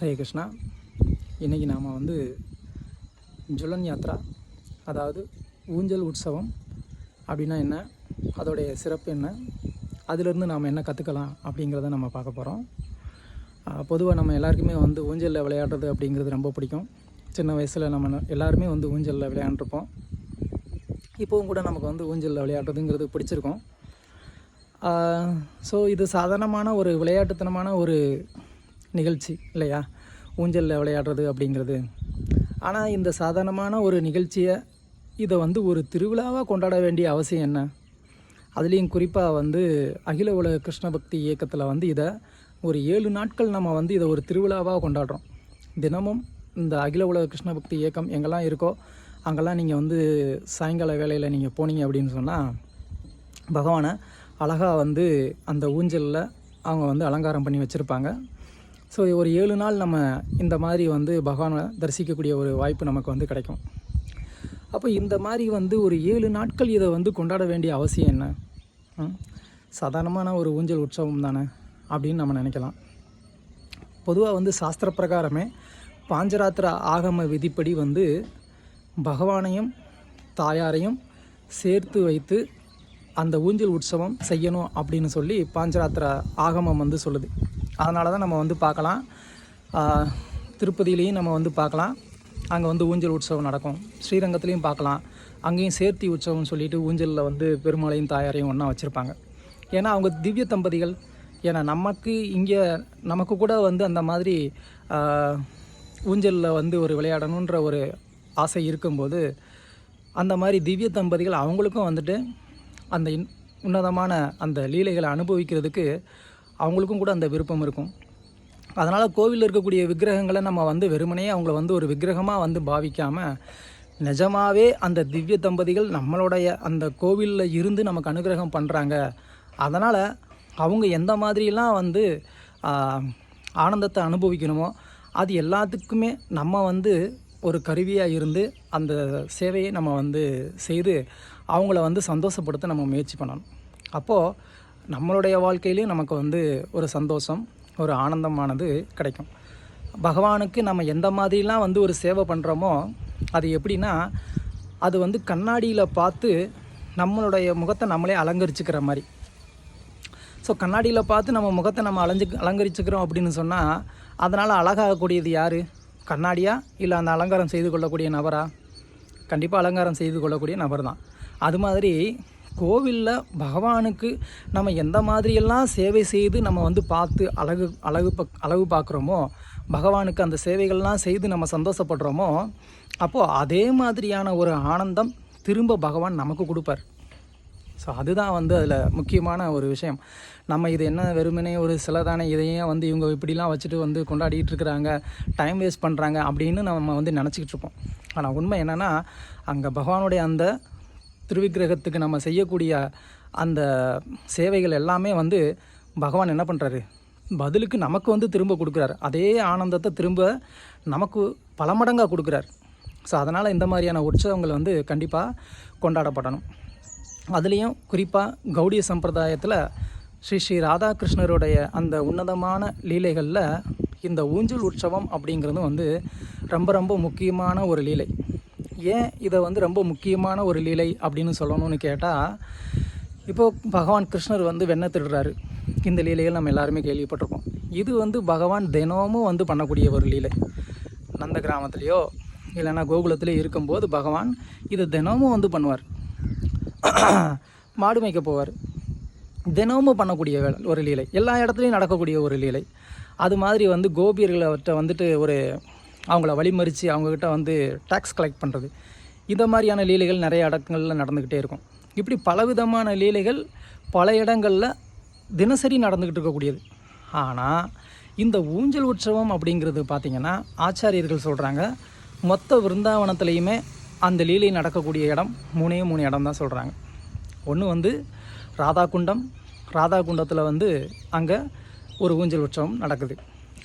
ஹரே கிருஷ்ணா. இன்றைக்கி நாம் வந்து ஜுலன் யாத்ரா அதாவது ஊஞ்சல் உற்சவம் அப்படின்னா என்ன அதோடைய சிறப்பு என்ன அதிலிருந்து நாம் என்ன கற்றுக்கலாம் அப்படிங்கிறத நம்ம பார்க்க போகிறோம் பொதுவாக நம்ம எல்லாருக்குமே வந்து ஊஞ்சலில் விளையாடுறது அப்படிங்கிறது ரொம்ப பிடிக்கும். சின்ன வயசில் நம்ம எல்லாருமே வந்து ஊஞ்சலில் விளையாண்டுருப்போம். இப்போவும் கூட நமக்கு வந்து ஊஞ்சலில் விளையாடுறதுங்கிறது பிடிச்சிருக்கும். ஸோ இது சாதாரணமான ஒரு விளையாட்டுத்தனமான ஒரு நிகழ்ச்சி இல்லையா? ஊஞ்சலில் விளையாடுறது அப்படிங்கிறது. ஆனால் இந்த சாதாரணமான ஒரு நிகழ்ச்சியை இதை வந்து ஒரு திருவிழாவாக கொண்டாட வேண்டிய அவசியம் என்ன? அதுலேயும் குறிப்பாக வந்து அகில உலக கிருஷ்ண பக்தி இயக்கத்தில் வந்து இதை ஒரு ஏழு நாட்கள் நம்ம வந்து இதை ஒரு திருவிழாவாக கொண்டாடுறோம். தினமும் இந்த அகில உலக கிருஷ்ண பக்தி இயக்கம் எங்கெல்லாம் இருக்கோ அங்கெல்லாம் நீங்கள் வந்து சாயங்கால வேளையில் நீங்கள் போனீங்க அப்படின்னு சொன்னால் பகவானை அழகாக வந்து அந்த ஊஞ்சலில் அவங்க வந்து அலங்காரம் பண்ணி வச்சுருப்பாங்க. ஸோ ஒரு ஏழு நாள் நம்ம இந்த மாதிரி வந்து பகவானை தரிசிக்கக்கூடிய ஒரு வாய்ப்பு நமக்கு வந்து கிடைக்கும். அப்போ இந்த மாதிரி வந்து ஒரு ஏழு நாட்கள் இதை வந்து கொண்டாட வேண்டிய அவசியம் என்ன? சாதாரணமான ஒரு ஊஞ்சல் உற்சவம் தானே அப்படின்னு நம்ம நினைக்கலாம். பொதுவாக வந்து சாஸ்திர பிரகாரமே பாஞ்சராத்திர ஆகம விதிப்படி வந்து பகவானையும் தாயாரையும் சேர்த்து வைத்து அந்த ஊஞ்சல் உற்சவம் செய்யணும் அப்படின்னு சொல்லி பாஞ்சராத்திர ஆகமம் வந்து சொல்லுது. அதனால தான் நம்ம வந்து பார்க்கலாம். திருப்பதியிலையும் நம்ம வந்து பார்க்கலாம். அங்கே வந்து ஊஞ்சல் உற்சவம் நடக்கும். ஸ்ரீரங்கத்துலேயும் பார்க்கலாம். அங்கேயும் சேர்த்தி உற்சவம்னு சொல்லிட்டு ஊஞ்சலில் வந்து பெருமாளையும் தாயாரையும் ஒன்றா வச்சுருப்பாங்க. ஏன்னா அவங்க திவ்ய தம்பதிகள். ஏன்னா நமக்கு இங்கே நமக்கு கூட வந்து அந்த மாதிரி ஊஞ்சலில் வந்து ஒரு விளையாடணுன்ற ஒரு ஆசை இருக்கும்போது அந்த மாதிரி திவ்ய தம்பதிகள் அவங்களுக்கும் வந்துட்டு அந்த இன் உன்னதமான அந்த லீலைகளை அனுபவிக்கிறதுக்கு அவங்களுக்கும் கூட அந்த விருப்பம் இருக்கும். அதனால் கோவிலில் இருக்கக்கூடிய விக்கிரகங்களை நம்ம வந்து வெறுமனே அவங்கள வந்து ஒரு விக்கிரகமாக வந்து பாவிக்காமல் நிஜமாகவே அந்த திவ்ய தம்பதிகள் நம்மளுடைய அந்த கோவிலில் இருந்து நமக்கு அனுகிரகம் பண்ணுறாங்க அதனால் அவங்க எந்த மாதிரிலாம் வந்து ஆனந்தத்தை அனுபவிக்கணுமோ அது எல்லாத்துக்குமே நம்ம வந்து ஒரு கருவியாக இருந்து அந்த சேவையை நம்ம வந்து செய்து அவங்கள வந்து சந்தோஷப்படுத்த நம்ம முயற்சி பண்ணணும். அப்போது நம்மளுடைய வாழ்க்கையிலையும் நமக்கு வந்து ஒரு சந்தோஷம் ஒரு ஆனந்தமானது கிடைக்கும். பகவானுக்கு நம்ம எந்த மாதிரிலாம் வந்து ஒரு சேவை பண்ணுறோமோ அது எப்படின்னா அது வந்து கண்ணாடியில் பார்த்து நம்மளுடைய முகத்தை நம்மளே அலங்கரிச்சுக்கிற மாதிரி. ஸோ கண்ணாடியில் பார்த்து நம்ம முகத்தை நம்ம அலைஞ்சு அலங்கரிச்சுக்கிறோம் அப்படின்னு சொன்னால் அதனால் அழகாகக்கூடியது யார்? கண்ணாடியா? இல்லை அந்த அலங்காரம் செய்து கொள்ளக்கூடிய நபரா? கண்டிப்பாக அலங்காரம் செய்து கொள்ளக்கூடிய நபர் தான் அது மாதிரி கோவிலில் பகவானுக்கு நம்ம எந்த மாதிரியெல்லாம் சேவை செய்து நம்ம வந்து பார்த்து அழகு அழகு பக் அழகு பார்க்குறோமோ பகவானுக்கு அந்த சேவைகள்லாம் செய்து நம்ம சந்தோஷப்படுறோமோ அப்போது அதே மாதிரியான ஒரு ஆனந்தம் திரும்ப பகவான் நமக்கு கொடுப்பார். ஸோ அதுதான் வந்து அதில் முக்கியமான ஒரு விஷயம். நம்ம இது என்ன வெறுமனே ஒரு சில தானே இதையே வந்து இவங்க இப்படிலாம் வச்சுட்டு வந்து கொண்டாடிட்டு இருக்கிறாங்க டைம் வேஸ்ட் பண்ணுறாங்க அப்படின்னு நம்ம வந்து நினச்சிக்கிட்டு இருப்போம். ஆனால் உண்மை என்னென்னா அங்கே பகவானுடைய அந்த திருவிக்கிரகத்துக்கு நம்ம செய்யக்கூடிய அந்த சேவைகள் எல்லாமே வந்து பகவான் என்ன பண்ணுறாரு பதிலுக்கு நமக்கு வந்து திரும்ப கொடுக்குறாரு. அதே ஆனந்தத்தை திரும்ப நமக்கு பல மடங்காக கொடுக்குறாரு. ஸோ அதனால் இந்த மாதிரியான உற்சவங்கள் வந்து கண்டிப்பாக கொண்டாடப்படணும். அதுலேயும் குறிப்பாக கௌடிய சம்பிரதாயத்தில் ஸ்ரீ ஸ்ரீ ராதாகிருஷ்ணருடைய அந்த உன்னதமான லீலைகளில் இந்த ஊஞ்சல் உற்சவம் அப்படிங்கிறது வந்து ரொம்ப ரொம்ப முக்கியமான ஒரு லீலை. ஏன் இதை வந்து ரொம்ப முக்கியமான ஒரு லீலை அப்படின்னு சொல்லணும்னு கேட்டால் இப்போது பகவான் கிருஷ்ணர் வந்து வெண்ணெய் திருடுறாரு. இந்த லீலைகள் நம்ம எல்லாருமே கேள்விப்பட்டிருப்போம் இது வந்து பகவான் தினமும் வந்து பண்ணக்கூடிய ஒரு லீலை. நந்த கிராமத்துலேயோ இல்லைன்னா கோகுலத்திலேயோ இருக்கும்போது பகவான் இதை தினமும் வந்து பண்ணுவார். மாடு மேய்க்க போவார். தினமும் பண்ணக்கூடிய வேலை ஒரு லீலை. எல்லா இடத்துலையும் நடக்கக்கூடிய ஒரு லீலை. அது மாதிரி வந்து கோபியர்கள்ட்ட வந்துட்டு ஒரு அவங்கள வழிமறித்து அவங்கக்கிட்ட வந்து டேக்ஸ் கலெக்ட் பண்ணுறது இந்த மாதிரியான லீலைகள் நிறைய இடங்களில் நடந்துக்கிட்டே இருக்கும். இப்படி பலவிதமான லீலைகள் பல இடங்களில் தினசரி நடந்துக்கிட்டு இருக்கக்கூடியது. ஆனால் இந்த ஊஞ்சல் உற்சவம் அப்படிங்கிறது பார்த்திங்கன்னா ஆச்சாரியர்கள் சொல்கிறாங்க மொத்த விருந்தாவனத்துலேயுமே அந்த லீலை நடக்கக்கூடிய இடம் மூணே மூணு இடம் தான் சொல்கிறாங்க ஒன்று வந்து ராதாகுண்டம். ராதாகுண்டத்தில் வந்து அங்கே ஒரு ஊஞ்சல் உற்சவம் நடக்குது.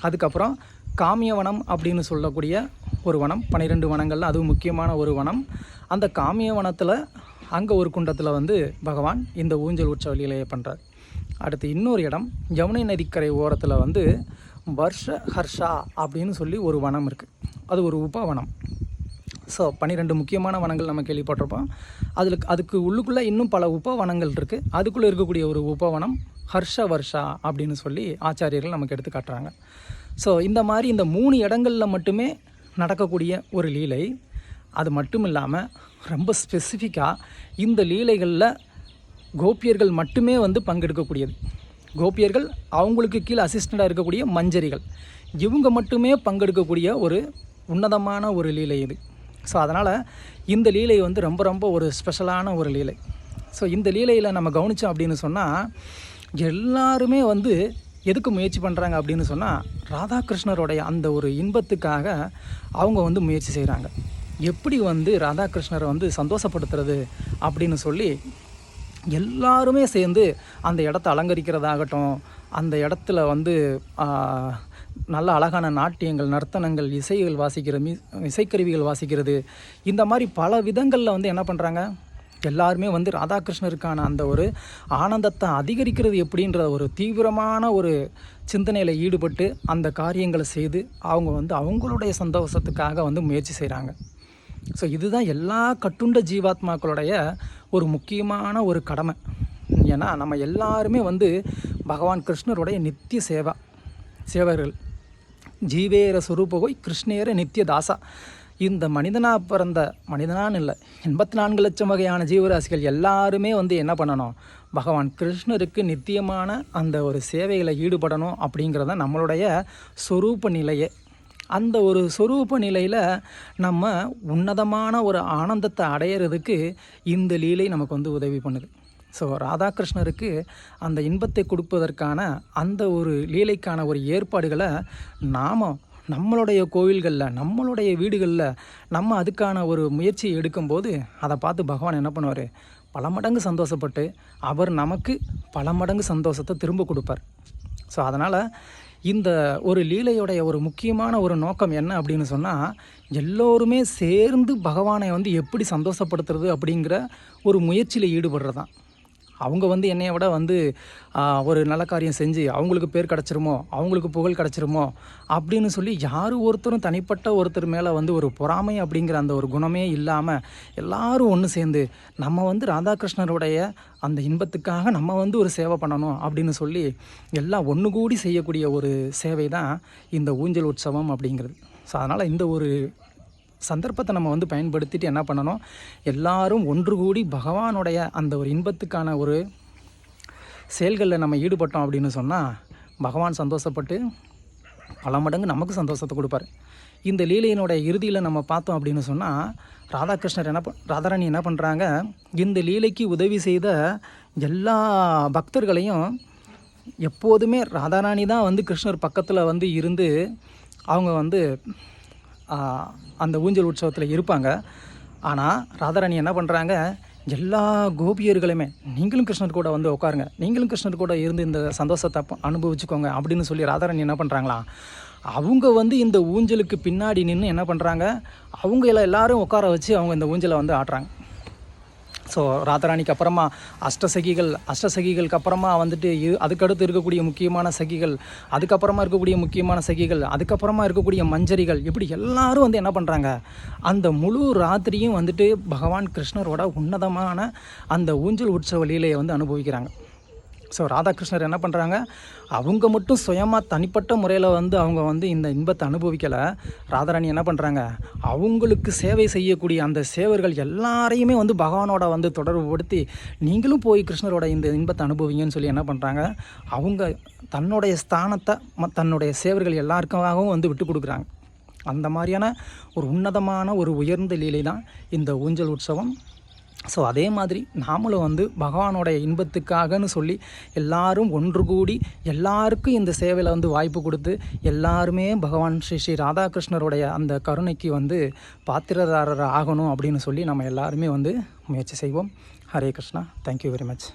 அதுக்கப்புறம் காமியவனம் அப்படின்னு சொல்லக்கூடிய ஒரு வனம். பன்னிரெண்டு வனங்களில் அதுவும் முக்கியமான ஒரு வனம். அந்த காமிய வனத்தில் அங்கே ஒரு குண்டத்தில் வந்து பகவான் இந்த ஊஞ்சல் உற்சவ லீலையை பண்ணுறார் அடுத்து இன்னொரு இடம் யமுனை நதிக்கரை ஓரத்தில் வந்து வருஷ ஹர்ஷா அப்படின்னு சொல்லி ஒரு வனம் இருக்குது அது ஒரு உபவனம். ஸோ பன்னிரெண்டு முக்கியமான வனங்கள் நம்ம கேள்விப்பட்டிருப்போம். அதில் அதுக்கு உள்ளுக்குள்ளே இன்னும் பல உபவனங்கள் இருக்குது அதுக்குள்ளே இருக்கக்கூடிய ஒரு உபவனம் ஹர்ஷ வர்ஷா அப்படின்னு சொல்லி ஆச்சாரியர்கள் நமக்கு எடுத்து காட்டுறாங்க. ஸோ இந்த மாதிரி இந்த மூணு இடங்களில் மட்டுமே நடக்கக்கூடிய ஒரு லீலை அது மட்டும் இல்லாமல் ரொம்ப ஸ்பெசிஃபிக்காக இந்த லீலைகளில் கோபியர்கள் மட்டுமே வந்து பங்கெடுக்கக்கூடியது. கோபியர்கள் அவங்களுக்கு கீழே அசிஸ்டண்ட்டாக இருக்கக்கூடிய மஞ்சரிகள். இவங்க மட்டுமே பங்கெடுக்கக்கூடிய ஒரு உன்னதமான ஒரு லீலை இது. ஸோ அதனால் இந்த லீலை வந்து ரொம்ப ரொம்ப ஒரு ஸ்பெஷலான ஒரு லீலை. ஸோ இந்த லீலையில் நம்ம கவனித்தோம் அப்படின்னு சொன்னால் எல்லாருமே வந்து எதுக்கு முயற்சி பண்ணுறாங்க அப்படின்னு சொன்னால் ராதாகிருஷ்ணருடைய அந்த ஒரு இன்பத்துக்காக அவங்க வந்து முயற்சி செய்கிறாங்க எப்படி வந்து ராதாகிருஷ்ணரை வந்து சந்தோஷப்படுத்துறது அப்படின்னு சொல்லி எல்லாருமே சேர்ந்து அந்த இடத்த அலங்கரிக்கிறதாகட்டும் அந்த இடத்துல வந்து நல்ல அழகான நாட்டியங்கள் நர்த்தனங்கள் இசைகள் வாசிக்கிற மி இசைக்கருவிகள் வாசிக்கிறது இந்த மாதிரி பல விதங்களில் வந்து என்ன பண்ணுறாங்க எல்லாருமே வந்து ராதாகிருஷ்ணருக்கான அந்த ஒரு ஆனந்தத்தை அதிகரிக்கிறது எப்படின்ற ஒரு தீவிரமான ஒரு சிந்தனையில் ஈடுபட்டு அந்த காரியங்களை செய்து அவங்க வந்து அவங்களுடைய சந்தோஷத்துக்காக வந்து முயற்சி செய்கிறாங்க ஸோ இதுதான் எல்லா கட்டுண்ட ஜீவாத்மாக்களுடைய ஒரு முக்கியமான ஒரு கடமை. ஏன்னா நம்ம எல்லாருமே வந்து பகவான் கிருஷ்ணருடைய நித்திய சேவா சேவர்கள். ஜீவேர சுரூபகோய் கிருஷ்ணேர நித்திய தாசா. இந்த மனிதனாக பிறந்த மனிதனான்னு இல்லை எண்பத்தி நான்கு லட்சம் வகையான ஜீவராசிகள் எல்லாருமே வந்து என்ன பண்ணணும்? பகவான் கிருஷ்ணருக்கு நித்தியமான அந்த ஒரு சேவைகளை ஈடுபடணும் அப்படிங்கிறத நம்மளுடைய சொரூப நிலையே. அந்த ஒரு சொரூப நிலையில் நம்ம உன்னதமான ஒரு ஆனந்தத்தை அடையிறதுக்கு இந்த லீலை நமக்கு வந்து உதவி பண்ணுது. ஸோ ராதாகிருஷ்ணருக்கு அந்த இன்பத்தை கொடுப்பதற்கான அந்த ஒரு லீலைக்கான ஒரு ஏற்பாடுகளை நாம் நம்மளுடைய கோவில்களில் நம்மளுடைய வீடுகளில் நம்ம அதுக்கான ஒரு முயற்சியை எடுக்கும்போது அதை பார்த்து பகவான் என்ன பண்ணுவார்? பல மடங்கு சந்தோஷப்பட்டு அவர் நமக்கு பல மடங்கு சந்தோஷத்தை திரும்ப கொடுப்பார். ஸோ அதனால் இந்த ஒரு லீலையுடைய ஒரு முக்கியமான ஒரு நோக்கம் என்ன அப்படின்னு சொன்னால் எல்லோருமே சேர்ந்து பகவானை வந்து எப்படி சந்தோஷப்படுத்துறது அப்படிங்கிற ஒரு முயற்சியில் ஈடுபடுறது தான் அவங்க வந்து என்னைய விட வந்து ஒரு நல்ல காரியம் செஞ்சு அவங்களுக்கு பேர் கிடச்சிருமோ அவங்களுக்கு புகழ் கிடச்சிருமோ அப்படின்னு சொல்லி யார் ஒருத்தரும் தனிப்பட்ட ஒருத்தர் மேலே வந்து ஒரு பொறாமை அப்படிங்கிற அந்த ஒரு குணமே இல்லாமல் எல்லாரும் ஒன்று சேர்ந்து நம்ம வந்து ராதாகிருஷ்ணருடைய அந்த இன்பத்துக்காக நம்ம வந்து ஒரு சேவை பண்ணணும் அப்படின்னு சொல்லி எல்லாம் ஒன்று கூடி செய்யக்கூடிய ஒரு சேவை தான் இந்த ஊஞ்சல் உற்சவம் அப்படிங்கிறது. ஸோ அதனால் இந்த ஒரு சந்தர்ப்பத்தை நம்ம வந்து பயன்படுத்திட்டு என்ன பண்ணணும்? எல்லாரும் ஒன்று கூடி பகவானுடைய அந்த ஒரு இன்பத்துக்கான ஒரு செயல்களில் நம்ம ஈடுபட்டோம் அப்படின்னு சொன்னால் பகவான் சந்தோஷப்பட்டு பல மடங்கு நமக்கு சந்தோஷத்தை கொடுப்பார். இந்த லீலையினுடைய இறுதியில் நம்ம பார்த்தோம் அப்படின்னு சொன்னால் ராதாகிருஷ்ணர் என்ன ராதாராணி என்ன பண்ணுறாங்க இந்த லீலைக்கு உதவி செய்த எல்லா பக்தர்களையும் எப்போதுமே ராதாராணி தான் வந்து கிருஷ்ணர் பக்கத்தில் வந்து இருந்து அவங்க வந்து அந்த ஊஞ்சல் உற்சவத்தில் இருப்பாங்க. ஆனால் ராதாராணி என்ன பண்ணுறாங்க எல்லா கோபியர்களுமே நீங்களும் கிருஷ்ணர் கூட வந்து உட்காருங்க. நீங்களும் கிருஷ்ணர் கூட இருந்து இந்த சந்தோஷத்தை அனுபவிச்சுக்கோங்க அப்படின்னு சொல்லி ராதாராணி என்ன பண்ணுறாங்களா அவங்க வந்து இந்த ஊஞ்சலுக்கு பின்னாடி நின்று என்ன பண்ணுறாங்க அவங்க எல்லாரும் உட்கார வச்சு அவங்க இந்த ஊஞ்சலை வந்து ஆடுறாங்க ஸோ ராதாராணிக்கு அப்புறமா அஷ்டசகிகள் அஷ்டசகிகளுக்கு அப்புறமா வந்துட்டு அதுக்கடுத்து இருக்கக்கூடிய முக்கியமான சகிகள் அதுக்கப்புறமா இருக்கக்கூடிய முக்கியமான சகிகள் அதுக்கப்புறமா இருக்கக்கூடிய மஞ்சரிகள் இப்படி எல்லாரும் வந்து என்ன பண்ணுறாங்க அந்த முழு ராத்திரியும் வந்துட்டு பகவான் கிருஷ்ணரோட உன்னதமான அந்த ஊஞ்சல் உற்சவ லீலையை வந்து அனுபவிக்கிறாங்க. ஸோ ராதாகிருஷ்ணர் என்ன பண்ணுறாங்க அவங்க மட்டும் சுயமாக தனிப்பட்ட முறையில் வந்து அவங்க வந்து இந்த இன்பத்தை அனுபவிக்கலை. ராதாராணி என்ன பண்ணுறாங்க அவங்களுக்கு சேவை செய்யக்கூடிய அந்த சேவர்கள் எல்லாரையுமே வந்து பகவானோட வந்து தொடர்புபடுத்தி நீங்களும் போய் கிருஷ்ணரோட இந்த இன்பத்தை அனுபவிங்கன்னு சொல்லி என்ன பண்ணுறாங்க அவங்க தன்னுடைய ஸ்தானத்தை தன்னுடைய சேவர்கள் எல்லாருக்காகவும் வந்து விட்டு கொடுக்குறாங்க. அந்த மாதிரியான ஒரு உன்னதமான ஒரு உயர்ந்த லீலை தான் இந்த ஊஞ்சல் உற்சவம். ஸோ அதே மாதிரி நாமளும் வந்து பகவானோடைய இன்பத்துக்காகன்னு சொல்லி எல்லாரும் ஒன்று கூடி எல்லாருக்கும் இந்த சேவையில் வந்து வாய்ப்பு கொடுத்து எல்லாருமே பகவான் ஸ்ரீ ஸ்ரீ ராதாகிருஷ்ணருடைய அந்த கருணைக்கு வந்து பாத்திரதாரர் ஆகணும் அப்படின்னு சொல்லி நம்ம எல்லாருமே வந்து முயற்சி செய்வோம். Hare Krishna. Thank you very much